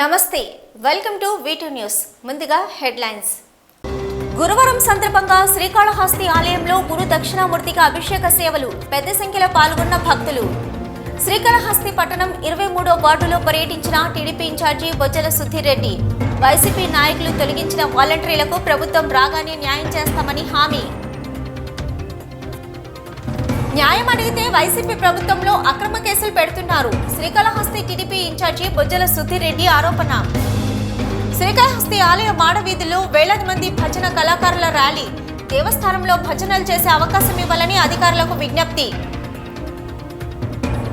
నమస్తే welcome to V two news ముందుగా headlines. గురువారం సందర్భంగా శ్రీకాళహస్తి ఆలయంలో గురు దక్షిణామూర్తికి అభిషేక సేవలు పెద్ద సంఖ్యలో పాల్గొన్న భక్తులు. శ్రీకాళహస్తి పట్టణం ఇరవై మూడో వార్డులో పర్యటించిన TDP incharge Bojjala Sudhi Reddy YCP నాయకులు తొలగించిన వాలంటీర్లకు ప్రభుత్వం రాగానే న్యాయం చేస్తామని హామీ. న్యాయం అడిగితే వైసీపీ ప్రభుత్వంలో అక్రమ కేసులు పెడుతున్నారు. శ్రీకాళహస్తి టీడీపీ ఇన్ఛార్జి బొజ్జల సుధీరెడ్డి ఆరోపణ. శ్రీకాళహస్తి ఆలయ మాడవీధిలో వేలాది మంది భజన కళాకారుల ర్యాలీ. దేవస్థానంలో భజనలు చేసే అవకాశం ఇవ్వాలని అధికారులకు విజ్ఞప్తి.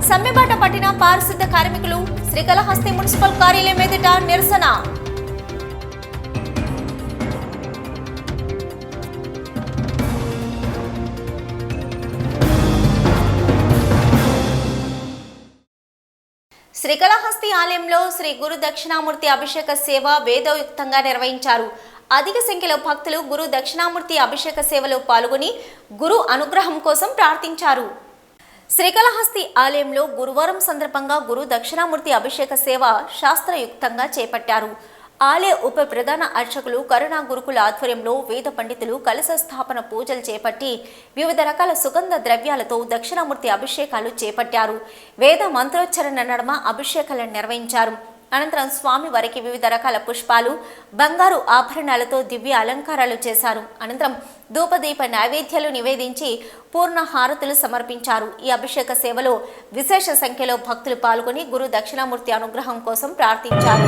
సమ్మెబాట పట్టిన పారిశుద్ధ కార్మికులు శ్రీకాళహస్తి మున్సిపల్ కార్యాలయం ఎదుట నిరసన. ఆలయంలో శ్రీ గురు దక్షిణామూర్తి అభిషేక సేవ వేదోయుక్తంగా నిర్వహించారు. అధిక సంఖ్యలో భక్తులు గురు దక్షిణామూర్తి అభిషేక సేవలో పాల్గొని గురు అనుగ్రహం కోసం ప్రార్థించారు. శ్రీకాళహస్తి ఆలయంలో గురువారం సందర్భంగా గురు దక్షిణామూర్తి అభిషేక సేవ శాస్త్రయుక్తంగా చేపట్టారు. ఆలయ ఉప ప్రధాన అర్చకులు కరుణా గురుకుల ఆధ్వర్యంలో వేద పండితులు కలశ స్థాపన పూజలు చేపట్టి వివిధ రకాల సుగంధ ద్రవ్యాలతో దక్షిణామూర్తి అభిషేకాలు చేపట్టారు. వేద మంత్రోచ్చరణ నడమ అభిషేకాలను నిర్వహించారు. అనంతరం స్వామి వారికి వివిధ రకాల పుష్పాలు బంగారు ఆభరణాలతో దివ్య అలంకారాలు చేశారు. అనంతరం ధూపదీప నైవేద్యాలు నివేదించి పూర్ణ హారతులు సమర్పించారు. ఈ అభిషేక సేవలో విశేష సంఖ్యలో భక్తులు పాల్గొని గురు దక్షిణామూర్తి అనుగ్రహం కోసం ప్రార్థించారు.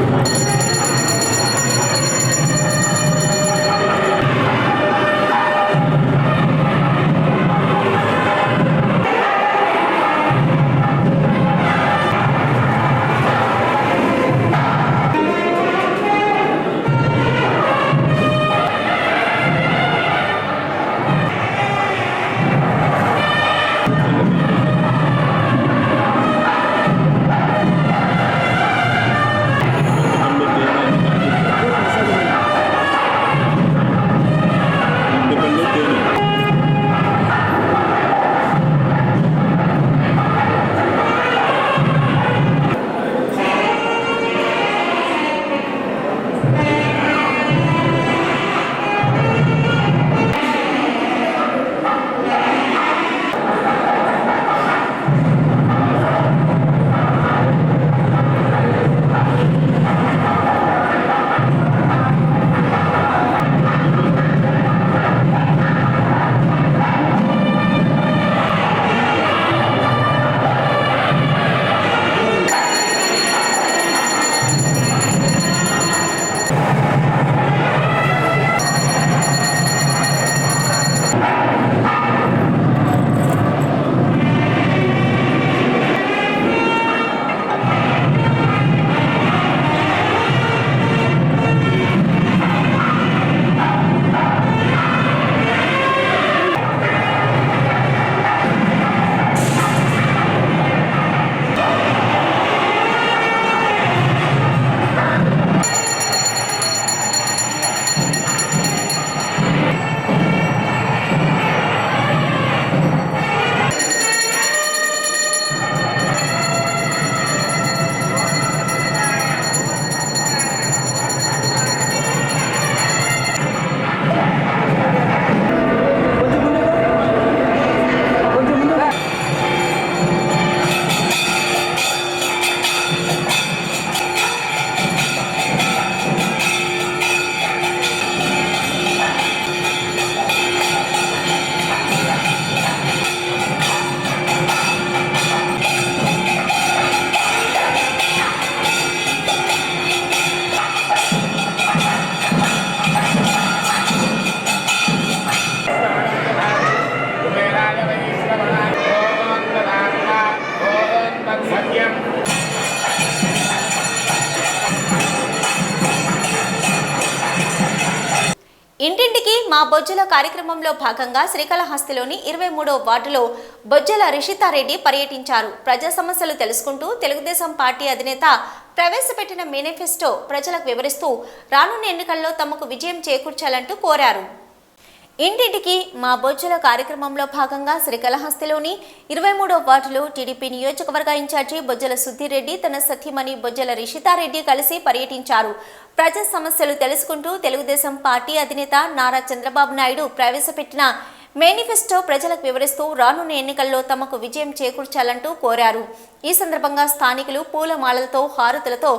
మా బొజ్జల కార్యక్రమంలో భాగంగా శ్రీకాళహస్తిలోని ఇరవై మూడో వార్డులో బొజ్జల రిషితారెడ్డి పర్యటించారు. ప్రజా సమస్యలు తెలుసుకుంటూ తెలుగుదేశం పార్టీ అధినేత ప్రవేశపెట్టిన మేనిఫెస్టో ప్రజలకు వివరిస్తూ రానున్న ఎన్నికల్లో తమకు విజయం చేకూర్చాలంటూ కోరారు. ఇంటింటికి మా బొజ్జుల కార్యక్రమంలో భాగంగా శ్రీకాళహస్తిలోని ఇరవై మూడో వార్డులో టీడీపీ నియోజకవర్గ ఇన్ఛార్జి బొజ్జల సుద్దిరెడ్డి తన సతీమణి బొజ్జల రిషితారెడ్డి కలిసి పర్యటించారు. ప్రజా సమస్యలు తెలుసుకుంటూ తెలుగుదేశం పార్టీ అధినేత నారా చంద్రబాబు నాయుడు ప్రవేశపెట్టిన మేనిఫెస్టో ప్రజలకు వివరిస్తూ రానున్న ఎన్నికల్లో తమకు విజయం చేకూర్చాలంటూ కోరారు. ఈ సందర్భంగా స్థానికులు పూలమాలలతో హారతులతో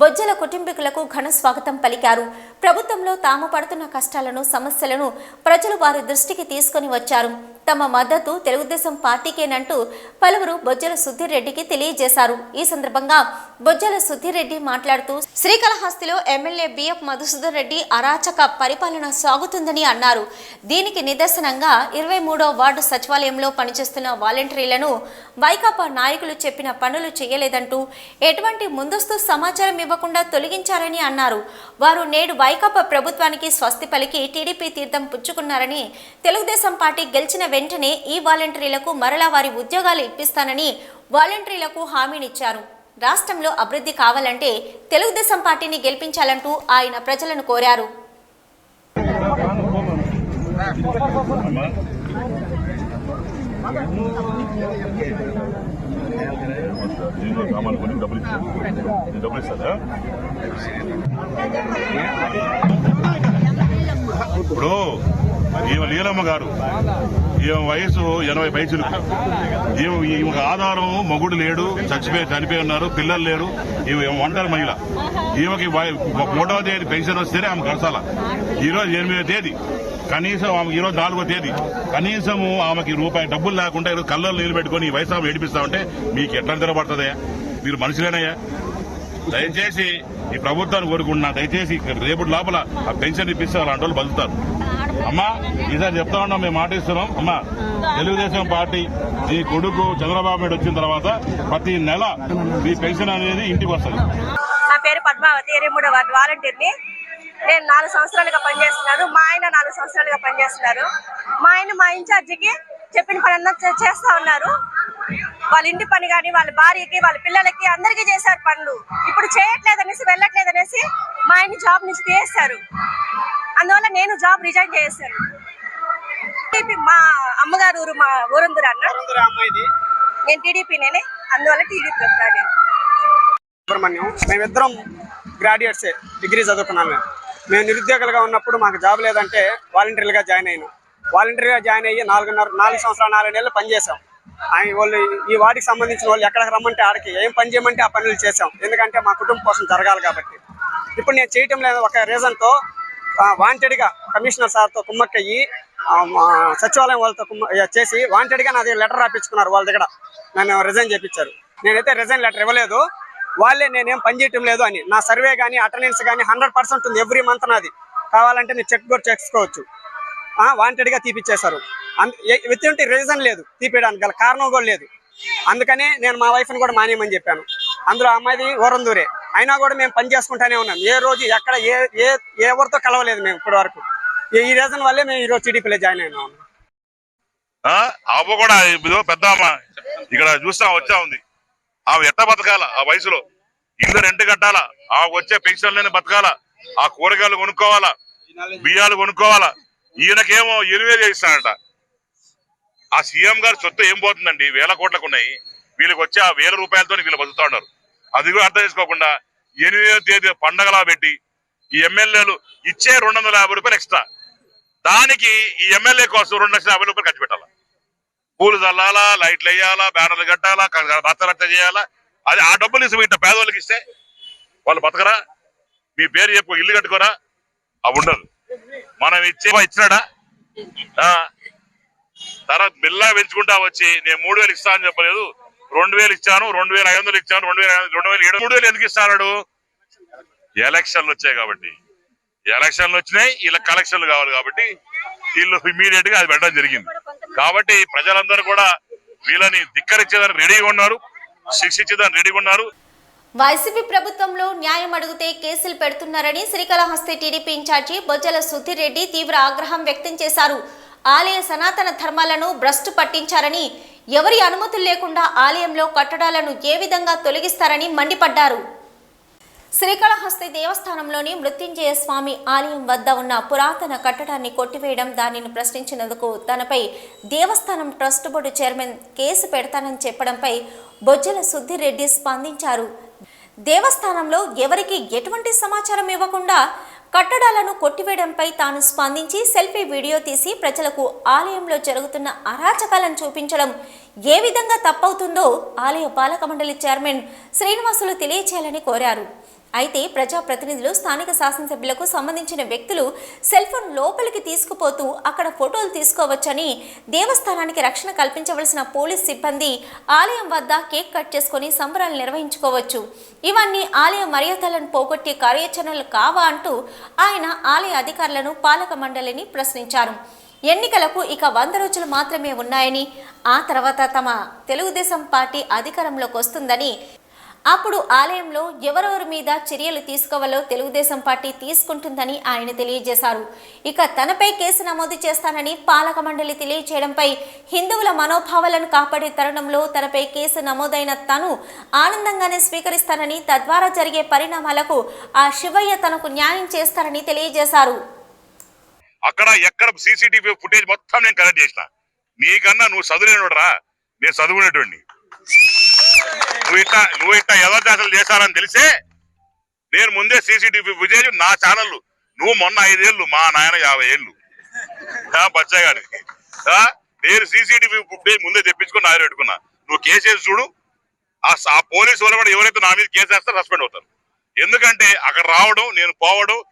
బొజ్జల కుటుంబీకులకు ఘన స్వాగతం పలికారు. ప్రభుత్వంలో తాము పడుతున్న కష్టాలను సమస్యలను ప్రజలు వారి దృష్టికి తీసుకొని వచ్చారు. తమ మద్దతు తెలుగుదేశం పార్టీకేనంటూ పలువురు బొజ్జల సుధీర్ తెలియజేశారు. ఈ సందర్భంగా బొజ్జల సుధీర్రెడ్డి మాట్లాడుతూ శ్రీకాళహస్తిలో ఎమ్మెల్యే బిఎఫ్ మధుసూదన్ రెడ్డి అరాచక పరిపాలన సాగుతుందని అన్నారు. దీనికి నిదర్శనంగా ఇరవై మూడో వార్డు సచివాలయంలో పనిచేస్తున్న వాలంటీర్లను వైకాపా నాయకులు చెప్పిన పనులు చేయలేదంటూ ఎటువంటి ముందస్తు సమాచారం ఇవ్వకుండా తొలగించారని అన్నారు. వారు నేడు వైకాపా ప్రభుత్వానికి స్వస్తి పలికి టీడీపీ తీర్థం పుచ్చుకున్నారని తెలుగుదేశం పార్టీ గెలిచిన వెంటనే ఈ వాలంటీర్లకు మరలా వారి ఉద్యోగాలు ఇప్పిస్తానని వాలంటీర్లకు హామీనిచ్చారు. రాష్ట్రంలో అభివృద్ధి కావాలంటే తెలుగుదేశం పార్టీని గెలిపించాలంటూ ఆయన ప్రజలను కోరారు. దీనిలో సామాన్లు కొని డబ్బులు ఇచ్చాను నేను డబ్బులు ఇస్తారా? ఇప్పుడు ఈమె లీలమ్మ గారు ఈమె వయసు ఎనభై పైసలు ఈమె ఈమె ఆధారం మొగుడు లేడు చచ్చిపోయి చనిపోయి ఉన్నారు పిల్లలు లేరు ఈమె ఒంటరి మహిళ. ఈమెకి మూడవ తేదీ పెన్షన్ వస్తేనే ఆమె కడసాల. ఈరోజు రోజు ఎనిమిదో తేదీ. కనీసం ఆమె ఈ రోజు నాలుగో తేదీ. కనీసం ఆమెకి రూపాయి డబ్బులు లేకుండా ఈరోజు కళ్ళల్లో నీళ్ళు పెట్టుకుని వయసు ఆమె ఏడిపిస్తామంటే మీకు ఎట్లా తిరగబడుతుందయ్యా మీరు మనుషులేనయ్యా? దయచేసి ఈ ప్రభుత్వాన్ని కోరుకుంటున్నా దయచేసి రేపటి రేపు లోపల ఆ పెన్షన్ ఇప్పిస్తే అలాంటి వాళ్ళు బతుకుతారు. అమ్మా ఈసారి చెప్తా ఉన్నాం మేము మాట ఇస్తున్నాం అమ్మా తెలుగుదేశం పార్టీ ఈ కొడుకు చంద్రబాబు నాయుడు వచ్చిన తర్వాత ప్రతి నెల మీ పెన్షన్ అనేది ఇంటికి వస్తుంది. నా పేరు పద్మావతి ఇరవై మూడో వాలంటీర్ని. నేను నాలుగు సంవత్సరాలుగా పనిచేస్తున్నాను మా ఆయన నాలుగు సంవత్సరాలుగా పనిచేస్తున్నారు. మా ఆయన మా ఇన్ఛార్జికి చెప్పిన పని చే- చేస్తా ఉన్నారు. వాళ్ళ ఇంటి పని కానీ వాళ్ళ భార్యకి వాళ్ళ పిల్లలకి అందరికీ చేశారు పనులు. ఇప్పుడు చేయట్లేదనేసి వెళ్ళట్లేదనేసి మా ఆయన జాబ్ నుంచి తీసేశారు. అందువల్ల నేను జాబ్ రిజైన్ చేశాను మా అమ్మగారు ఊరు మా ఊరందురు అన్న? నేను టీడీపీనే అందువల్ల టీడీపీ సుబ్రహ్మణ్యం. మేమిద్దరం గ్రాడ్యుయేట్సే డిగ్రీ చదువుకున్నాం మేము. మేము నిరుద్యోగులుగా ఉన్నప్పుడు మాకు జాబ్ లేదంటే వాలంటీర్గా జాయిన్ అయినాం. వాలంటీర్గా జాయిన్ అయ్యి నాలుగున్నర నాలుగు సంవత్సరాలు నాలుగు నెలలు పనిచేసాం ఆయన వాళ్ళు ఈ వాడికి సంబంధించిన వాళ్ళు ఎక్కడికి రమ్మంటే ఆడికి ఏం పని చేయమంటే ఆ పనులు చేసాం ఎందుకంటే మా కుటుంబం కోసం జరగాలి కాబట్టి. ఇప్పుడు నేను చేయటం లేదు ఒక రీజన్తో వాంటెడ్గా కమిషనర్ సార్తో కుమ్మక్కయ్యి సచివాలయం వాళ్ళతో కుమ్మ చేసి వాంటెడ్గా నాది లెటర్ రాపించుకున్నారు వాళ్ళ దగ్గర. నన్ను రిజైన్ చేపించారు నేనైతే రిజైన్ లెటర్ ఇవ్వలేదు. వాళ్ళే నేనేం పని చేయటం లేదు అని. నా సర్వే కానీ అటెండెన్స్ కానీ హండ్రెడ్ పర్సెంట్ ఉంది ఎవ్రీ మంత్ నాది. కావాలంటే నేను చెక్ కూడా చేసుకోవచ్చు. వాంటెడ్గా తీపిచ్చేశారు. విత్ రీజన్ లేదు తీపియడానికి గల కారణం కూడా లేదు. అందుకనే నేను మా వైఫ్ని కూడా మానేయమని చెప్పాను. అందులో ఆ అమ్మాయిది ఓరందూరే అయినా కూడా మేము పని చేసుకుంటానే ఉన్నాం. ఏ రోజు ఎక్కడ ఏ ఏ ఎవరితో కలవలేదు మేము ఇప్పటి వరకు ఈ రీజన్ వల్లే మేము ఈ రోజు టీడీపీలో జాయిన్ అయినా. ఉన్నాం అవ్వ కూడా పెద్ద ఇక్కడ చూస్తా వచ్చా ఉంది. ఆమె ఎట్ట బతకాల? ఆ వయసులో. ఇల్లు రెంట్ కట్టాలా? ఆ వచ్చే పెన్షన్లని బతకాలా? ఆ కూరగాయలు కొనుక్కోవాలా? బియ్యాలు కొనుక్కోవాలా? ఈయనకేమో ఎనిమిది చేయిస్తానట ఆ సీఎం గారి సొత్తు ఏం పోతుందండి? వేల కోట్లకు ఉన్నాయి వీళ్ళకి వచ్చే ఆ వేల రూపాయలతో వీళ్ళు బతుకుతా ఉన్నారు. అది కూడా అర్థం చేసుకోకుండా ఎనిమిదో తేదీ పండగలా పెట్టి ఈ ఎమ్మెల్యేలు ఇచ్చే రెండు వందల యాభై రూపాయలు ఎక్స్ట్రా. దానికి ఈ ఎమ్మెల్యే కోసం రెండు లక్షల యాభై రూపాయలు ఖర్చు పెట్టాలి? పూలు చల్లాలా లైట్లు వేయాలా బ్యానర్లు కట్టాలా రచ్చరచ్చ చేయాలా? అది ఆ డబ్బులు ఇస్తే ఇంత పేదవాళ్ళకి ఇస్తే వాళ్ళు బతకరా? మీ పేరు చెప్పు ఇల్లు కట్టుకోరా? అవి ఉండదు. మనం ఇచ్చే ఇచ్చినాడా? ఆ. తర్వాత మిల్లా పెంచుకుంటా వచ్చి నేను మూడు వేలు ఇస్తా అని చెప్పలేదు. రెండు వేలు ఇచ్చాను రెండు వేల ఐదు వందలు ఇచ్చాను రెండు వేల రెండు వేల ఏడు మూడు వేలు ఎందుకు ఇస్తాడు ఎలక్షన్లు వచ్చాయి కాబట్టి. ఎలక్షన్లు వచ్చినాయి ఇలా కలెక్షన్లు కావాలి కాబట్టి వీళ్ళు ఇమీడియట్గా అది పెట్టడం జరిగింది. కాబట్టి ప్రజలందరూ కూడా వీళ్ళని ధిక్కరించేదానికి రెడీగా ఉన్నారు శిక్షించేదానికి రెడీగా ఉన్నారు. వైసీపీ ప్రభుత్వంలో న్యాయం అడిగితే కేసులు పెడుతున్నారని శ్రీకాళహస్తి టీడీపీ ఇన్ఛార్జి బొజ్జల సుధీర్ రెడ్డి తీవ్ర ఆగ్రహం వ్యక్తం చేశారు. ఆలయ సనాతన ధర్మాలను భ్రష్టు పట్టించారని ఎవరి అనుమతులు లేకుండా ఆలయంలో కట్టడాలను ఏ విధంగా తొలగిస్తారని మండిపడ్డారు. శ్రీకాళహస్తి దేవస్థానంలోని మృత్యుంజయ స్వామి ఆలయం వద్ద ఉన్న పురాతన కట్టడాన్ని కొట్టివేయడం దానిని ప్రశ్నించినందుకు తనపై దేవస్థానం ట్రస్ట్ బోర్డు చైర్మన్ కేసు పెడతానని చెప్పడంపై బొజ్జల సుద్దిరెడ్డి స్పందించారు. దేవస్థానంలో ఎవరికి ఎటువంటి సమాచారం ఇవ్వకుండా కట్టడాలను కొట్టివేయడంపై తాను స్పందించి సెల్ఫీ వీడియో తీసి ప్రజలకు ఆలయంలో జరుగుతున్న అరాచకాలను చూపించడం ఏ విధంగా తప్పవుతుందో ఆలయ పాలక మండలి చైర్మన్ శ్రీనివాసులు తెలియచేయాలని కోరారు. అయితే ప్రజాప్రతినిధులు స్థానిక శాసనసభ్యులకు సంబంధించిన వ్యక్తులు సెల్ ఫోన్ లోపలికి తీసుకుపోతూ అక్కడ ఫోటోలు తీసుకోవచ్చని దేవస్థానానికి రక్షణ కల్పించవలసిన పోలీస్ సిబ్బంది ఆలయం వద్ద కేక్ కట్ చేసుకొని సంబరాలు నిర్వహించుకోవచ్చు. ఇవన్నీ ఆలయ మర్యాదలను పోగొట్టే కార్యాచరణలు కావా అంటూ ఆయన ఆలయ అధికారులను పాలక మండలిని ప్రశ్నించారు. ఎన్నికలకు ఇక వంద రోజులు మాత్రమే ఉన్నాయని ఆ తర్వాత తమ తెలుగుదేశం పార్టీ అధికారంలోకి వస్తుందని అప్పుడు ఆలయంలో ఎవరెవరి మీద చర్యలు తీసుకోవాలో తెలుగుదేశం పార్టీ తీసుకుంటుందని ఆయన తెలియజేశారు. ఇక తనపై కేసు నమోదు చేస్తానని పాలక మండలి తెలియజేయడంపై హిందువుల మనోభావాలను కాపాడే తరుణంలో తనపై కేసు నమోదైన తను ఆనందంగానే స్వీకరిస్తానని తద్వారా జరిగే పరిణామాలకు ఆ శివయ్య తనకు న్యాయం చేస్తారని తెలియజేశారు. అక్కడ ఎక్కడ సీసీటీవీ ఫుటేజ్ మొత్తం నేను కలెక్ట్ చేసిన. నీకన్నా నువ్వు చదువులేనురా నేను చదువుకునేటోడిని. నువ్వు ఇట్లా నువ్వు ఇట్లా యథాశాసలు చేశారని తెలిసే నేను ముందే సీసీటీవీ విజయ్ నా ఛానల్ నువ్వు మొన్న ఐదేళ్ళు మా నాయన యాభై ఏళ్ళు. ఆ, నేను సీసీటీవీ ఫుటేజ్ ముందే తెప్పించుకుని ఆయన పెట్టుకున్నా. నువ్వు కేసు వేసి చూడు. ఆ పోలీసు వాళ్ళు కూడా ఎవరైతే నా మీద కేసు వేస్తారో సస్పెండ్ అవుతారు. ఎందుకంటే అక్కడ రావడం నేను పోవడం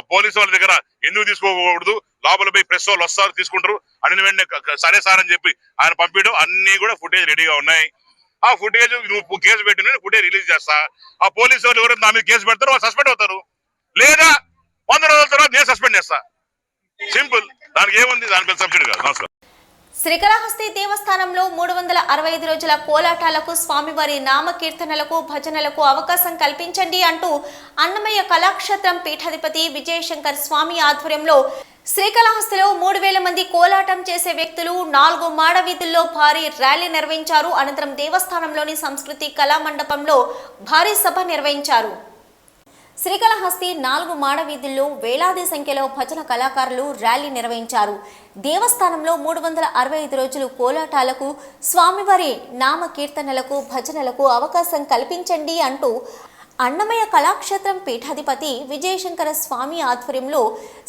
పోలీసు వాళ్ళ దగ్గర ఎందుకు తీసుకోకూడదు? లోపల పోయి ప్రెస్ వాళ్ళు వస్తారు తీసుకుంటారు. అని వెంటనే సరే సార్ అని చెప్పి ఆయన పంపించడం. అన్ని కూడా ఫుటేజ్ రెడీగా ఉన్నాయి. ఆ ఫుటేజ్ నువ్వు కేసు పెట్టిన ఫుటేజ్ రిలీజ్ చేస్తా. ఆ పోలీసు వాళ్ళు ఎవరైనా నా మీద కేసు పెడతారు వాళ్ళు సస్పెండ్ అవుతారు. లేదా వంద రోజుల తర్వాత నేను సస్పెండ్ చేస్తా. సింపుల్ దానికి ఏముంది? దాని సబ్సిడీ కాదు. నమస్కారం. శ్రీకాళహస్తి దేవస్థానంలో మూడు వందల అరవై ఐదు రోజుల కోలాటాలకు స్వామివారి నామకీర్తనలకు భజనలకు అవకాశం కల్పించండి అంటూ అన్నమయ్య కళాక్షేత్రం పీఠాధిపతి విజయశంకర్ స్వామి ఆధ్వర్యంలో శ్రీకాళహస్తిలో మూడు వేల మంది కోలాటం చేసే వ్యక్తులు నాలుగు మాడ వీధుల్లో భారీ ర్యాలీ నిర్వహించారు. అనంతరం దేవస్థానంలోని సంస్కృతి కళా మండపంలో భారీ సభ నిర్వహించారు. శ్రీకాళహస్తి నాలుగు మాడ వీధుల్లో వేలాది సంఖ్యలో భజన కళాకారులు ర్యాలీ నిర్వహించారు. దేవస్థానంలో మూడు వందల అరవై ఐదు రోజులు కోలాటాలకు స్వామివారి నామ కీర్తనలకు భజనలకు అవకాశం కల్పించండి అంటూ అన్నమయ్య కళాక్షేత్రం పీఠాధిపతి విజయశంకర స్వామి ఆధ్వర్యంలో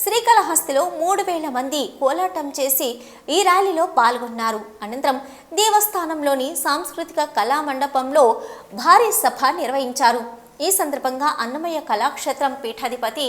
శ్రీకాళహస్తిలో మూడు వేల మంది కోలాటం చేసి ఈ ర్యాలీలో పాల్గొన్నారు. అనంతరం దేవస్థానంలోని సాంస్కృతిక కళా మండపంలో భారీ సభ నిర్వహించారు. ఈ సందర్భంగా అన్నమయ్య కళాక్షేత్రం పీఠాధిపతి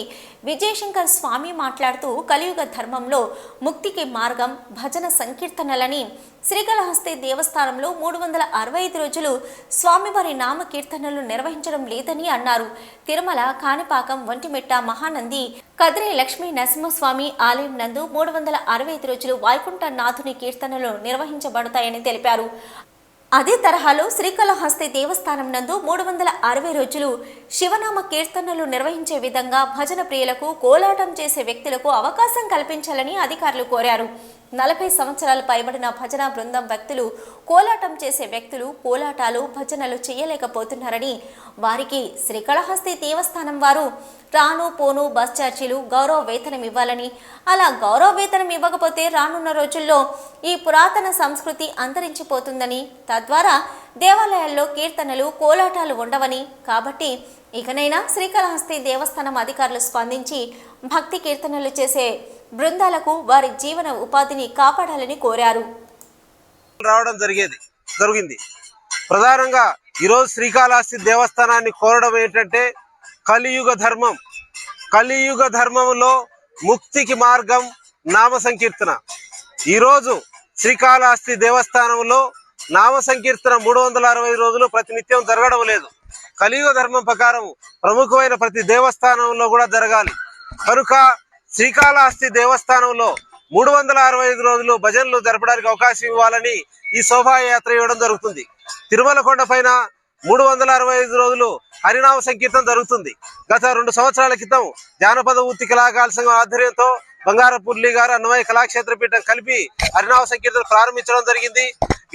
విజయశంకర్ స్వామి మాట్లాడుతూ కలియుగ ధర్మంలో ముక్తికి మార్గం భజన సంకీర్తనలని శ్రీకాళహస్తి దేవస్థానంలో మూడు వందల అరవై ఐదు రోజులు స్వామివారి నామ కీర్తనలు నిర్వహించడం లేదని అన్నారు. తిరుమల కాణిపాకం వంటిమిట్ట మహానంది కదిరి లక్ష్మీ నరసింహస్వామి ఆలయం నందు మూడు వందల అరవై ఐదు రోజులు వైకుంఠ నాథుని కీర్తనలు నిర్వహించబడతాయని తెలిపారు. అదే తరహాలో శ్రీకాళహస్తి దేవస్థానం నందు మూడు వందల అరవై రోజులు శివనామ కీర్తనలు నిర్వహించే విధంగా భజన ప్రియులకు కోలాటం చేసే వ్యక్తులకు అవకాశం కల్పించాలని అధికారులు కోరారు. నలభై సంవత్సరాలు పైబడిన భజన బృందం వ్యక్తులు కోలాటం చేసే వ్యక్తులు కోలాటాలు భజనలు చేయలేకపోతున్నారని వారికి శ్రీకాళహస్తి దేవస్థానం వారు రాను పోను బస్ ఛార్జీలు గౌరవ వేతనం ఇవ్వాలని అలా గౌరవ వేతనం ఇవ్వకపోతే రానున్న రోజుల్లో ఈ పురాతన సంస్కృతి అంతరించిపోతుందని తద్వారా దేవాలయాల్లో కీర్తనలు కోలాటాలు ఉండవని కాబట్టి ఇకనైనా శ్రీకాళహస్తి దేవస్థానం అధికారులు స్పందించి భక్తి కీర్తనలు చేసే బృందాలకు వారి జీవన ఉపాధిని కాపాడాలని కోరారు. రావడం జరిగేది జరిగింది. ప్రధానంగా ఈరోజు శ్రీకాళహస్తి దేవస్థానాన్ని కోరడం ఏంటంటే కలియుగ ధర్మం. కలియుగ ధర్మంలో ముక్తికి మార్గం నామ సంకీర్తన. ఈరోజు శ్రీకాళహస్తి దేవస్థానంలో నామ సంకీర్తన మూడు వందల అరవై రోజులు ప్రతినిత్యం జరగడం లేదు. కలియుగ ధర్మం ప్రకారం ప్రముఖమైన ప్రతి దేవస్థానంలో కూడా జరగాలి. కనుక శ్రీకాళహస్తి దేవస్థానంలో మూడు వందల అరవై ఐదు రోజులు భజనలు జరపడానికి అవకాశం ఇవ్వాలని ఈ శోభాయాత్ర ఇవ్వడం జరుగుతుంది. తిరుమల కొండ పైన మూడు వందల అరవై ఐదు రోజులు హరినామ సంకీర్తన జరుగుతుంది. గత రెండు సంవత్సరాల క్రితం జానపద వృత్తి కళాకాల సంఘం ఆధ్వర్యంతో బంగారపుల్లి గారు అన్నమయ్య కళాక్షేత్ర పీఠం కలిపి హరినామ సంకీర్తన ప్రారంభించడం జరిగింది.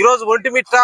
ఈరోజు ఒంటిమిట్ట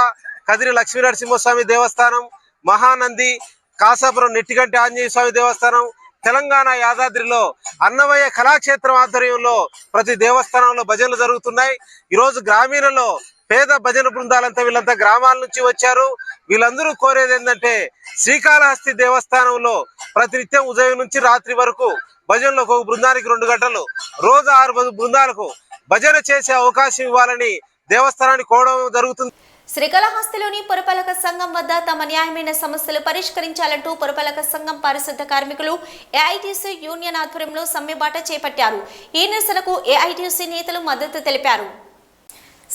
కదిరి లక్ష్మీ నరసింహస్వామి దేవస్థానం మహానంది కాసాపురం నెట్టిగంటి ఆంజనేయ స్వామి దేవస్థానం తెలంగాణ యాదాద్రిలో అన్నమయ్య కళాక్షేత్రం ఆధ్వర్యంలో ప్రతి దేవస్థానంలో భజనలు జరుగుతున్నాయి. ఈరోజు గ్రామీణలో పేద భజన బృందాలంతా వీళ్ళంతా గ్రామాల నుంచి వచ్చారు. వీళ్ళందరూ కోరేది ఏంటంటే శ్రీకాళహస్తి దేవస్థానంలో ప్రతినిత్యం ఉదయం నుంచి రాత్రి వరకు భజనలో ఒక బృందానికి రెండు గంటలు. రోజు ఆరు బృందాలకు భజన చేసే అవకాశం ఇవ్వాలని దేవస్థానాన్ని కోరడం జరుగుతుంది. శ్రీకాళహస్తిలోని పురపాలక సంఘం వద్ద తమ న్యాయమైన సమస్యలు పరిష్కరించాలంటూ పురపాలక సంఘం పారిశుద్ధ కార్మికులు ఏఐటీసీ యూనియన్ ఆధ్వర్యంలో సమ్మెబాట చేపట్టారు. ఈ నిరసనకు ఏఐటీసీ నేతలు మద్దతు తెలిపారు.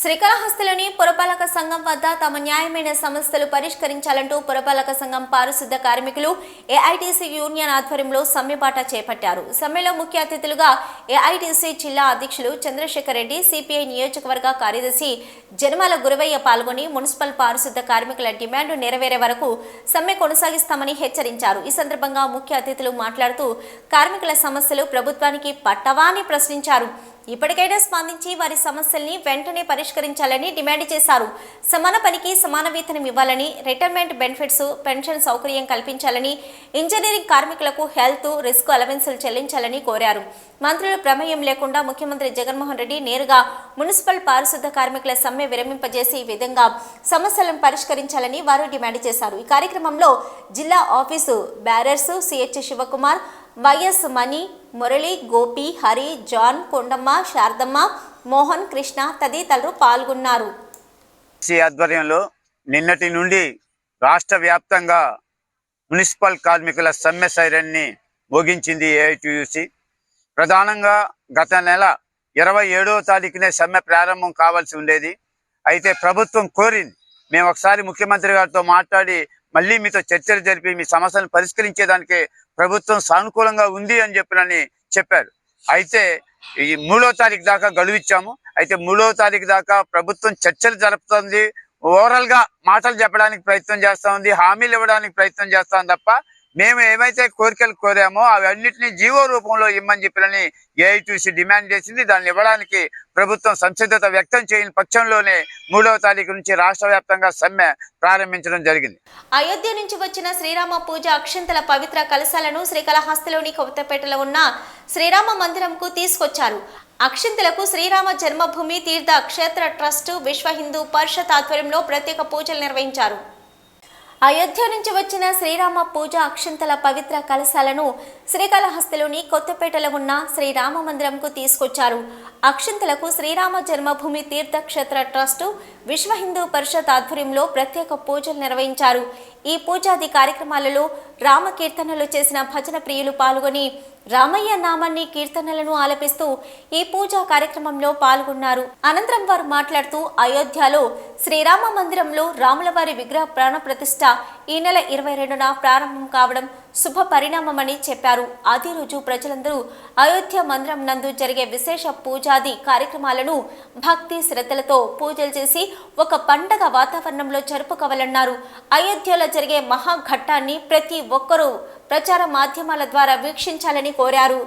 శ్రీకాళహస్తిలోని పురపాలక సంఘం వద్ద తమ న్యాయమైన సమస్యలు పరిష్కరించాలంటూ పురపాలక సంఘం పారిశుద్ధ కార్మికులు ఏఐటీసీ యూనియన్ ఆధ్వర్యంలో సమ్మెపాట చేపట్టారు. సమ్మెలో ముఖ్య అతిథులుగా ఏఐటీసీ జిల్లా అధ్యక్షులు చంద్రశేఖర్ రెడ్డి సిపిఐ నియోజకవర్గ కార్యదర్శి జనమాల గురవయ్య పాల్గొని మున్సిపల్ పారిశుద్ధ కార్మికుల డిమాండ్ నెరవేరే వరకు సమ్మె కొనసాగిస్తామని హెచ్చరించారు. ఈ సందర్భంగా ముఖ్య అతిథులు మాట్లాడుతూ కార్మికుల సమస్యలు ప్రభుత్వానికి పట్టవా అని ప్రశ్నించారు. ఇప్పటికైనా స్పందించి వారి సమస్యల్ని వెంటనే పరిష్కరించాలని డిమాండ్ చేశారు. సమాన పనికి సమాన వేతనం ఇవ్వాలని రిటైర్మెంట్ బెనిఫిట్స్ పెన్షన్ సౌకర్యం కల్పించాలని ఇంజనీరింగ్ కార్మికులకు హెల్త్ రిస్క్ అలవెన్సులు చెల్లించాలని కోరారు. మంత్రులు ప్రమేయం లేకుండా ముఖ్యమంత్రి జగన్మోహన్ రెడ్డి నేరుగా మున్సిపల్ పారిశుద్ధ కార్మికుల సమ్మె విరమింపజేసి ఈ విధంగా సమస్యలను పరిష్కరించాలని వారు డిమాండ్ చేశారు. ఈ కార్యక్రమంలో జిల్లా office bearers CH Sivakumar YS Mani Murali Gopi Hari John Kondamma Saradamma Mohan Krishna తదితరులు పాల్గొన్నారు. ఆధ్వర్యంలో నిన్నటి నుండి రాష్ట్ర వ్యాప్తంగా మున్సిపల్ కార్మికుల సమ్మె సైరన్ని మోగించింది ఏఐటియుసి. ప్రధానంగా గత నెల ఇరవై ఏడవ తారీఖునే సమ్మె ప్రారంభం కావాల్సి ఉండేది. అయితే ప్రభుత్వం కోరింది. మేము ఒకసారి ముఖ్యమంత్రి గారితో మాట్లాడి మళ్ళీ మీతో చర్చలు జరిపి మీ సమస్యలను పరిష్కరించేదానికి ప్రభుత్వం సానుకూలంగా ఉంది అని చెప్పినని చెప్పారు. అయితే ఈ మూడో తారీఖు దాకా గడువు ఇచ్చాము. అయితే మూడో తారీఖు దాకా ప్రభుత్వం చర్చలు జరుపుతోంది. ఓవరాల్గా మాటలు చెప్పడానికి ప్రయత్నం చేస్తా ఉంది. హామీలు ఇవ్వడానికి ప్రయత్నం చేస్తాం తప్ప మేము ఏమైతే కోరికలు కోరామో అవన్నిటిని జీవో రూపంలో ఇమ్మని చెప్పినని ఏఐటీసీ డిమాండ్ చేసింది. దాన్ని ఇవ్వడానికి ప్రభుత్వం సంసిద్ధత వ్యక్తం చేయని పక్షంలోనే మూడవ తారీఖు నుంచి రాష్ట్ర వ్యాప్తంగా సమ్మె ప్రారంభించడం జరిగింది. అయోధ్య నుంచి వచ్చిన శ్రీరామ పూజ అక్షంతల పవిత్ర కలశాలను శ్రీకాళహస్తిలోని కొత్తపేటలో ఉన్న శ్రీరామ మందిరంకు తీసుకొచ్చారు. అక్షంతలకు శ్రీరామ జన్మభూమి తీర్థ క్షేత్ర ట్రస్టు విశ్వ హిందూ పరిషత్ ఆధ్వర్యంలో ప్రత్యేక పూజలు నిర్వహించారు. అయోధ్య నుంచి వచ్చిన శ్రీరామ పూజ అక్షంతల పవిత్ర కలశాలను శ్రీకాళహస్తిలోని కొత్తపేటలో ఉన్న శ్రీరామ మందిరంకు తీసుకొచ్చారు. అక్షంతలకు శ్రీరామ జన్మభూమి తీర్థక్షేత్ర ట్రస్టు విశ్వ హిందూ పరిషత్ ఆధ్వర్యంలో ప్రత్యేక పూజలు నిర్వహించారు. ఈ పూజాది కార్యక్రమాలలో రామ కీర్తనలు చేసిన భజన ప్రియులు పాల్గొని రామయ్య నామాన్ని కీర్తనలను ఆలపిస్తూ ఈ పూజా కార్యక్రమంలో పాల్గొన్నారు. అనంతరం వారు మాట్లాడుతూ అయోధ్యలో శ్రీరామ మందిరంలో రాములవారి విగ్రహ ప్రాణ ప్రతిష్ఠ ఈ నెల ఇరవై రెండున ప్రారంభం కావడం శుభ పరిణామమని చెప్పారు. అదే రోజు ప్రజలందరూ అయోధ్య మందిరం నందు జరిగే విశేష పూజాది కార్యక్రమాలను భక్తి శ్రద్ధలతో పూజలు చేసి ఒక పండగ వాతావరణంలో జరుపుకోవాలన్నారు. అయోధ్యలో జరిగే మహాఘట్టాన్ని ప్రతి ఒక్కరూ ప్రచార మాధ్యమాల ద్వారా వీక్షించాలని కోరారు.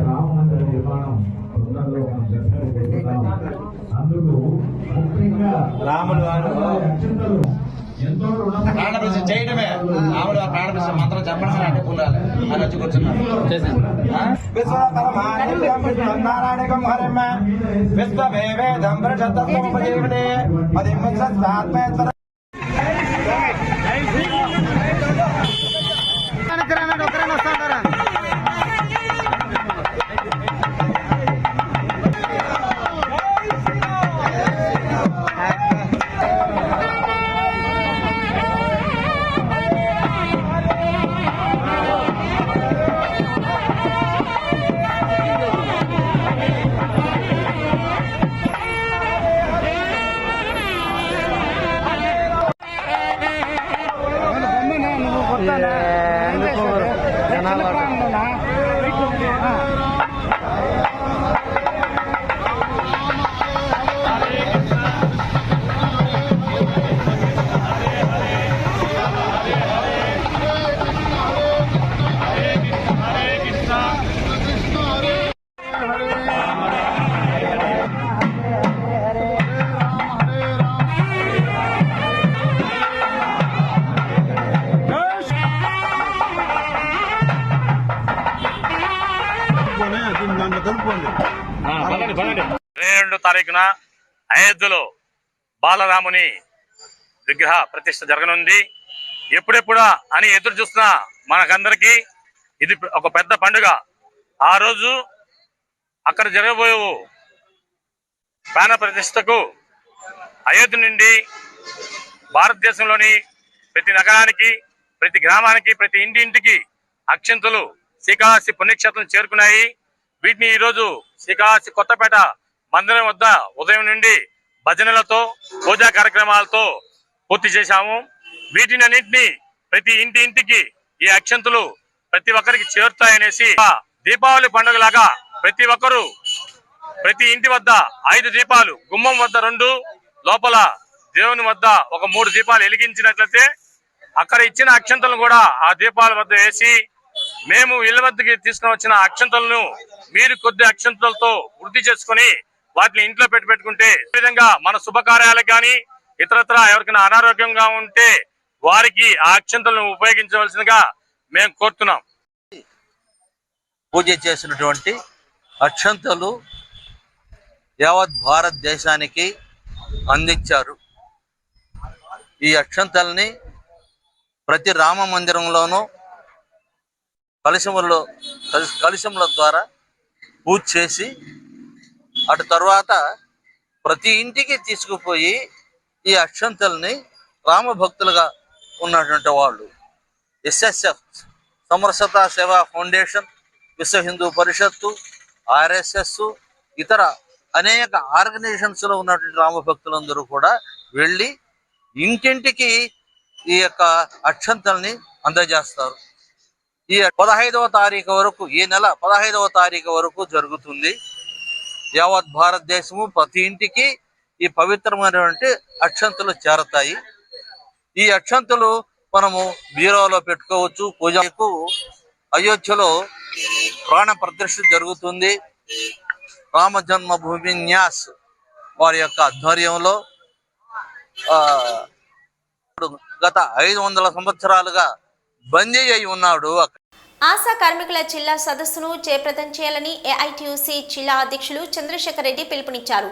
అయోధ్య రామ మందిర నిర్మాణం తొందరలో మనం అందుకు ముఖ్యంగా రాముడు అత్యంతలు ఎంతో చేయడమే. ఆవిడ ప్రాణప్రతిష్ఠ మంత్రం చెప్పడం అంటే పుల్లాలి అని వచ్చి కూర్చున్నారు. విశ్వనారాయణకం హరిమ విశ్వమేవేదం ప్రజతత్వముపజీవతే తారీఖున అయోధ్యలో బాలరాముని విగ్రహ ప్రతిష్ట జరగనుంది. ఎప్పుడెప్పుడా అని ఎదురు చూస్తున్న మనకందరికీ ఇది ఒక పెద్ద పండుగ. ఆ రోజు అక్కడ జరగబోయే ప్రాణ ప్రతిష్టకు అయోధ్య నుండి భారతదేశంలోని ప్రతి నగరానికి ప్రతి గ్రామానికి ప్రతి ఇంటి ఇంటికి అక్షంతులు శ్రీకాళహస్తి పుణ్యక్షేత్రం చేరుకున్నాయి. వీటిని ఈరోజు శ్రీకాళహస్తి కొత్తపేట మందిరం వద్ద ఉదయం నుండి భజనలతో పూజా కార్యక్రమాలతో పూర్తి చేశాము. వీటిని అన్నింటినీ ప్రతి ఇంటి ఇంటికి ఈ అక్షంతులు ప్రతి ఒక్కరికి చేరుతాయనేసి ఆ దీపావళి పండుగలాగా ప్రతి ఒక్కరూ ప్రతి ఇంటి వద్ద ఐదు దీపాలు గుమ్మం వద్ద రెండు లోపల దేవుని వద్ద ఒక మూడు దీపాలు వెలిగించినట్లయితే అక్కడ ఇచ్చిన అక్షంతలను కూడా ఆ దీపాల వద్ద వేసి మేము ఇళ్ళ వద్దకి తీసుకుని వచ్చిన అక్షంతలను మీరు కొద్ది అక్షంతలతో వృద్ధి చేసుకొని వాటిని ఇంట్లో పెట్టి పెట్టుకుంటే విధంగా మన శుభకార్యాలకు కానీ ఇతరత్ర ఎవరికైనా అనారోగ్యంగా ఉంటే వారికి ఆ అక్షంతలను ఉపయోగించవలసిందిగా మేము కోరుతున్నాం. పూజ చేసినటువంటి అక్షంతలు యావత్ భారతదేశానికి అందించారు. ఈ అక్షంతల్ని ప్రతి రామ మందిరంలోనూ కలశములో కలశ- కలశముల ద్వారా పూజ చేసి అటు తర్వాత ప్రతి ఇంటికి తీసుకుపోయి ఈ అక్షంతల్ని రామభక్తులుగా ఉన్నటువంటి వాళ్ళు. ఎస్ఎస్ఎఫ్ సమరసత సేవా ఫౌండేషన్ విశ్వ హిందూ పరిషత్తు ఆర్ఎస్ఎస్ ఇతర అనేక ఆర్గనైజేషన్స్లో ఉన్నటువంటి రామభక్తులందరూ కూడా వెళ్ళి ఇంటింటికి ఈ యొక్క అక్షంతల్ని అందజేస్తారు. ఈ పదహైదవ తారీఖు వరకు ఈ నెల పదహైదవ తారీఖు వరకు జరుగుతుంది. యావత్ భారతదేశము ప్రతి ఇంటికి ఈ పవిత్రమైనటువంటి అక్షంతలు చేరతాయి. ఈ అక్షంతలు మనము బీరోలో పెట్టుకోవచ్చు పూజకు. అయోధ్యలో ప్రాణ ప్రదర్శన జరుగుతుంది. రామ జన్మభూమి న్యాస్ వారి యొక్క ఆధ్వర్యంలో ఆ, ఇప్పుడు గత ఐదు వందల సంవత్సరాలుగా బందీ అయి ఉన్నాడు అక్కడ. ఆశా కార్మికుల జిల్లా సదస్సును జయప్రదం చేయాలని ఏఐటీయూసీ జిల్లా అధ్యక్షులు చంద్రశేఖర్ రెడ్డి పిలుపునిచ్చారు.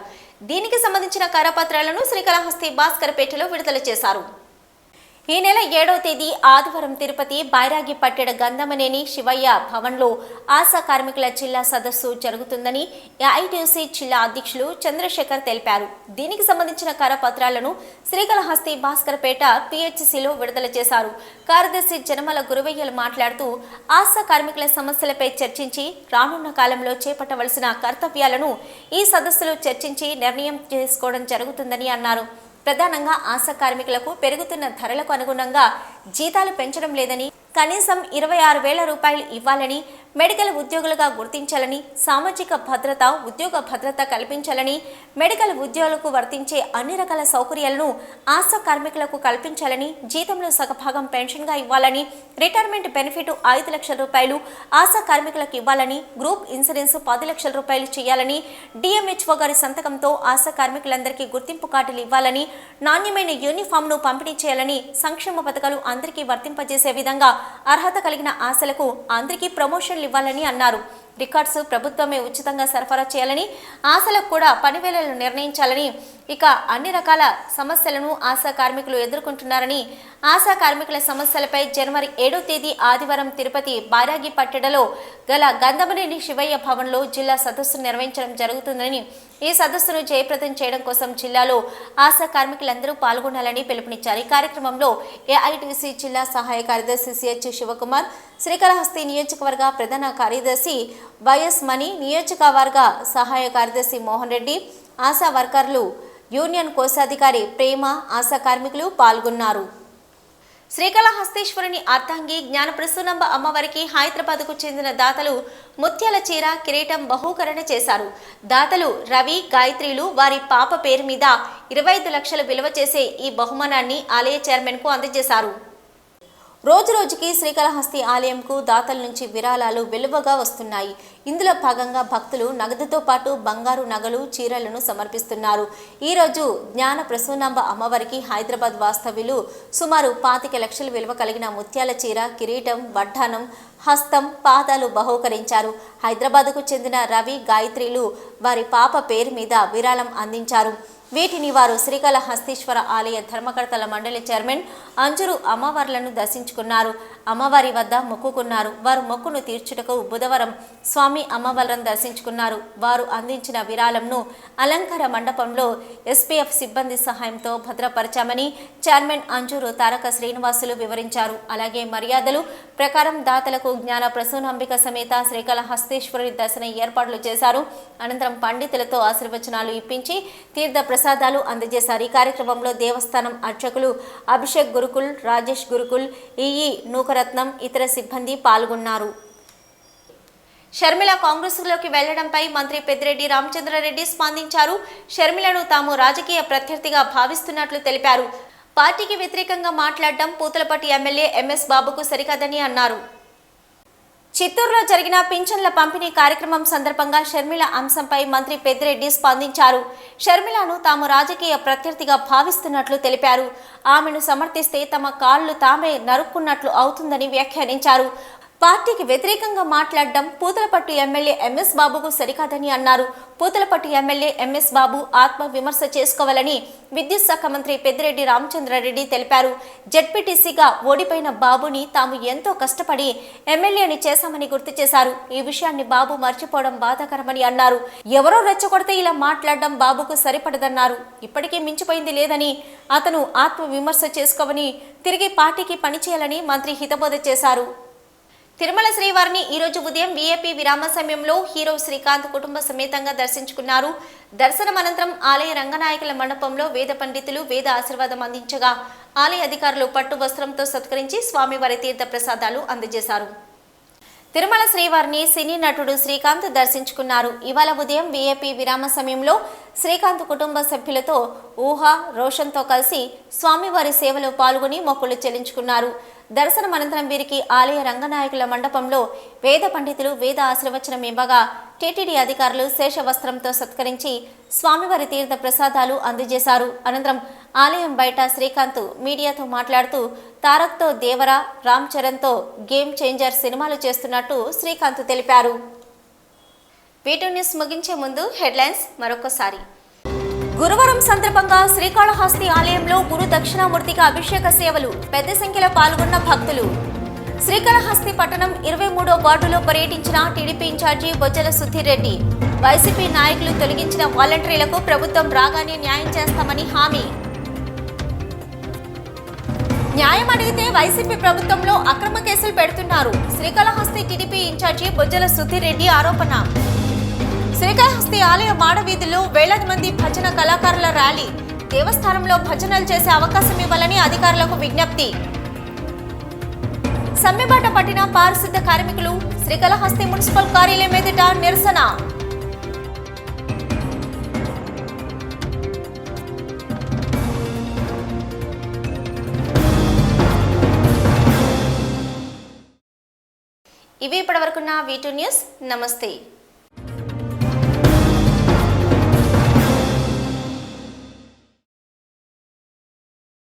దీనికి సంబంధించిన కరపత్రాలను శ్రీకాళహస్తి భాస్కర్ పేటలో విడుదల చేశారు. ఈ నెల ఏడవ తేదీ ఆదివారం తిరుపతి బైరాగి పట్టెడ గంధమనేని శివయ్య భవన్లో ఆశా కార్మికుల జిల్లా సదస్సు జరుగుతుందని ఐటీసీ జిల్లా అధ్యక్షులు చంద్రశేఖర్ తెలిపారు. దీనికి సంబంధించిన కరపత్రాలను శ్రీకాళహస్తి భాస్కర్పేట పిహెచ్సిలో విడుదల చేశారు. కార్యదర్శి జనమల గురువయ్యలు మాట్లాడుతూ ఆశా కార్మికుల సమస్యలపై చర్చించి రానున్న కాలంలో చేపట్టవలసిన కర్తవ్యాలను ఈ సదస్సులో చర్చించి నిర్ణయం చేసుకోవడం జరుగుతుందని అన్నారు. ప్రధానంగా ఆశా కార్మికులకు పెరుగుతున్న ధరలకు అనుగుణంగా జీతాలు పెంచడం లేదని కనీసం ఇరవై ఆరు వేల రూపాయలు ఇవ్వాలని మెడికల్ ఉద్యోగులుగా గుర్తించాలని సామాజిక భద్రత ఉద్యోగ భద్రత కల్పించాలని మెడికల్ ఉద్యోగులకు వర్తించే అన్ని రకాల సౌకర్యాలను ఆశా కార్మికులకు కల్పించాలని జీతంలో సగభాగం పెన్షన్గా ఇవ్వాలని రిటైర్మెంట్ బెనిఫిట్ ఐదు లక్షల రూపాయలు ఆశా కార్మికులకు ఇవ్వాలని గ్రూప్ ఇన్సూరెన్స్ పది లక్షల రూపాయలు చేయాలని డిఎంహెచ్ఓ గారి సంతకంతో ఆశా కార్మికులందరికీ గుర్తింపు కార్డులు ఇవ్వాలని నాణ్యమైన యూనిఫామ్ను పంపిణీ చేయాలని సంక్షేమ పథకాలు అందరికీ వర్తింపజేసే విధంగా అర్హత కలిగిన ఆశలకు అందరికీ ప్రమోషన్ ప్రమోషన్లు ఇవ్వాలని అన్నారు. రికార్డ్స్ ప్రభుత్వమే ఉచితంగా సరఫరా చేయాలని ఆశలకు కూడా పనివేళలు నిర్ణయించాలని ఇక అన్ని రకాల సమస్యలను ఆశా కార్మికులు ఎదుర్కొంటున్నారని ఆశా కార్మికుల సమస్యలపై జనవరి ఏడో తేదీ ఆదివారం తిరుపతి బారాగిపట్టెడలో గల గంధమనేని శివయ్య భవన్లో జిల్లా సదస్సు నిర్వహించడం జరుగుతుందని ఈ సదస్సును జయప్రదం చేయడం కోసం జిల్లాలో ఆశా కార్మికులందరూ పాల్గొనాలని పిలుపునిచ్చారు. ఈ కార్యక్రమంలో ఏఐటీసీ జిల్లా సహాయ కార్యదర్శి సిహెచ్ శివకుమార్ శ్రీకాళహస్తి నియోజకవర్గ ప్రధాన కార్యదర్శి వైఎస్ మణి నియోజకవర్గ సహాయ కార్యదర్శి మోహన్ రెడ్డి ఆశా వర్కర్లు యూనియన్ కోశాధికారి ప్రేమ ఆశా కార్మికులు పాల్గొన్నారు. శ్రీకాళహస్తీశ్వరుని అర్థంగి జ్ఞాన ప్రసూనంబ అమ్మవారికి హైదరాబాద్కు చెందిన దాతలు ముత్యాల చీర కిరీటం బహూకరణ చేశారు. దాతలు రవి గాయత్రిలు వారి పాప పేరు మీద ఇరవై ఐదు లక్షలు విలువ చేసే ఈ బహుమానాన్ని ఆలయ చైర్మన్కు అందజేశారు. రోజు రోజుకి శ్రీకాళహస్తి ఆలయంకు దాతల నుంచి విరాళాలు వెలువగా వస్తున్నాయి. ఇందులో భాగంగా భక్తులు నగదుతో పాటు బంగారు నగలు చీరలను సమర్పిస్తున్నారు. ఈ రోజు జ్ఞాన ప్రసూనాంబ అమ్మవారికి హైదరాబాద్ వాస్తవ్యులు సుమారు పాతిక లక్షల విలువ కలిగిన ముత్యాల చీర కిరీటం వడ్డానం హస్తం పాదాలు బహూకరించారు. హైదరాబాద్కు చెందిన రవి గాయత్రిలు వారి పాప పేరు మీద విరాళం అందించారు. వీటిని వారు శ్రీకాళహస్తీశ్వర ఆలయ ధర్మకర్తల మండలి చైర్మన్ అంజురు అమ్మవార్లను దర్శించుకున్నారు. అమ్మవారి వద్ద మొక్కుకున్నారు. వారు మొక్కును తీర్చుటకు బుధవారం స్వామి అమ్మవార్లను దర్శించుకున్నారు. వారు అందించిన విరాళంను అలంకార మండపంలో ఎస్పీఎఫ్ సిబ్బంది సహాయంతో భద్రపరచామని చైర్మన్ అంజూరు తారక శ్రీనివాసులు వివరించారు. అలాగే మర్యాదలు ప్రకారం దాతలకు జ్ఞాన ప్రసూనాంబిక సమేత శ్రీకాళహస్తీశ్వరుని దర్శన ఏర్పాట్లు చేశారు. అనంతరం పండితులతో ఆశీర్వచనాలు ఇప్పించి తీర్థ ప్రసాదాలు అందజేశారు. ఈ కార్యక్రమంలో దేవస్థానం అర్చకులు అభిషేక్ గురుకుల్ రాజేష్ గురుకుల్ ఈఈ నూకరత్నం ఇతర సిబ్బంది పాల్గొన్నారు. షర్మిల కాంగ్రెస్లోకి వెళ్ళడంపై మంత్రి పెద్దిరెడ్డి రామచంద్రారెడ్డి స్పందించారు. షర్మిలను తాము రాజకీయ ప్రత్యర్థిగా భావిస్తున్నట్లు తెలిపారు. పార్టీకి వ్యతిరేకంగా మాట్లాడడం పూతలపట్టి ఎమ్మెల్యే ఎంఎస్ బాబుకు సరికాదని అన్నారు. చిత్తూరులో జరిగిన పింఛన్ల పంపిణీ కార్యక్రమం సందర్భంగా షర్మిల అంశంపై మంత్రి పెద్దిరెడ్డి స్పందించారు. షర్మిలను తాము రాజకీయ ప్రత్యర్థిగా భావిస్తున్నట్లు తెలిపారు. ఆమెను సమర్థిస్తే తమ కాళ్ళు తామే నరుక్కున్నట్లు అవుతుందని వ్యాఖ్యానించారు. పార్టీకి వ్యతిరేకంగా మాట్లాడడం పూతలపట్టు ఎమ్మెల్యే ఎంఎస్ బాబుకు సరికాదని అన్నారు. పూతలపట్టు ఎమ్మెల్యే ఎంఎస్ బాబు ఆత్మ విమర్శ చేసుకోవాలని విద్యుత్ శాఖ మంత్రి పెద్దిరెడ్డి రామచంద్రారెడ్డి తెలిపారు. జడ్పీటీసీగా ఓడిపోయిన బాబుని తాము ఎంతో కష్టపడి ఎమ్మెల్యేని చేశామని గుర్తు చేశారు. ఈ విషయాన్ని బాబు మర్చిపోవడం బాధాకరమని అన్నారు. ఎవరో రెచ్చగొడితే ఇలా మాట్లాడడం బాబుకు సరిపడదన్నారు. ఇప్పటికీ మించిపోయింది లేదని అతను ఆత్మ విమర్శ చేసుకోవని తిరిగి పార్టీకి పనిచేయాలని మంత్రి హితబోధ చేశారు. తిరుమల శ్రీవారిని ఈరోజు ఉదయం వీఐపీ విరామ సమయంలో హీరో శ్రీకాంత్ కుటుంబ సమేతంగా దర్శించుకున్నారు. దర్శనం అనంతరం ఆలయ రంగనాయకుల మండపంలో వేద పండితులు వేద ఆశీర్వాదం అందించగా ఆలయ అధికారులు పట్టు వస్త్రంతో సత్కరించి స్వామివారి తీర్థ ప్రసాదాలు అందజేశారు. తిరుమల శ్రీవారిని సినీ నటుడు శ్రీకాంత్ దర్శించుకున్నారు. ఇవాళ ఉదయం వీఐపీ విరామ సమయంలో శ్రీకాంత్ కుటుంబ సభ్యులతో ఊహ రోషన్తో కలిసి స్వామివారి సేవలో పాల్గొని మొక్కులు చెల్లించుకున్నారు. దర్శనం అనంతరం వీరికి ఆలయ రంగనాయకుల మండపంలో వేద పండితులు వేద ఆశీర్వచనం ఇవ్వగా టీటీడీ అధికారులు శేషవస్త్రంతో సత్కరించి స్వామివారి తీర్థ ప్రసాదాలు అందజేశారు. అనంతరం ఆలయం బయట శ్రీకాంత్ మీడియాతో మాట్లాడుతూ తారక్తో దేవర రామ్ చరణ్తో గేమ్ చేంజర్ సినిమాలు చేస్తున్నట్టు శ్రీకాంత్ తెలిపారు. వీటూ న్యూస్ ముగించే ముందు హెడ్లైన్స్ మరొకసారి. గురువారం సందర్భంగా శ్రీకాళహస్తి ఆలయంలో గురు దక్షిణామూర్తికి అభిషేక సేవలు. పెద్ద సంఖ్యలో పాల్గొన్న భక్తులు. శ్రీకాళహస్తి పట్టణం ఇరవై మూడో వార్డులో పర్యటించిన TDP incharge Bojjala Sudhir Reddy. YCP నాయకులు తొలగించిన వాలంటీర్లకు ప్రభుత్వం రాగానే న్యాయం చేస్తామని హామీ. న్యాయం అడిగితే వైసీపీ ప్రభుత్వంలో అక్రమ కేసులు పెడుతున్నారు. శ్రీకాళహస్తి టీడీపీ ఇన్ఛార్జి బొజ్జల సుధీర్ రెడ్డి ఆరోపణ. శ్రీకాళహస్తి ఆలయ మాడవీధుల్లో వేలాది మంది భజన కళాకారుల ర్యాలీ. దేవస్థానంలో భజనలు చేసే అవకాశం ఇవ్వాలని అధికారులకు విజ్ఞప్తి. సమ్మెబాట పట్టిన పారిశుద్ధ కార్మికులు శ్రీకాళహస్తి మున్సిపల్ కార్యాలయం ఎదుట నిరసన. ఇవి ఇప్పటివరకున్న వీటూ న్యూస్ నమస్తే.